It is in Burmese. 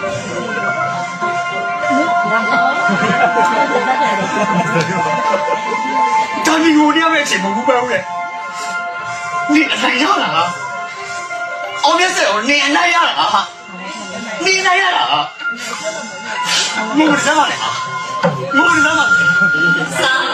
ဒါမီကိုတယောက်ရဲ့အချိန်မဟုတ်ဘူးပဲနေအနိုင်ရတာလားအောင်မျက်စက်ကိုနေအနိုင်ရတာလားဟာနေအနိုင်ရတာလားငိုစမ်းပါလေဟာငိုစမ်းပါလေစား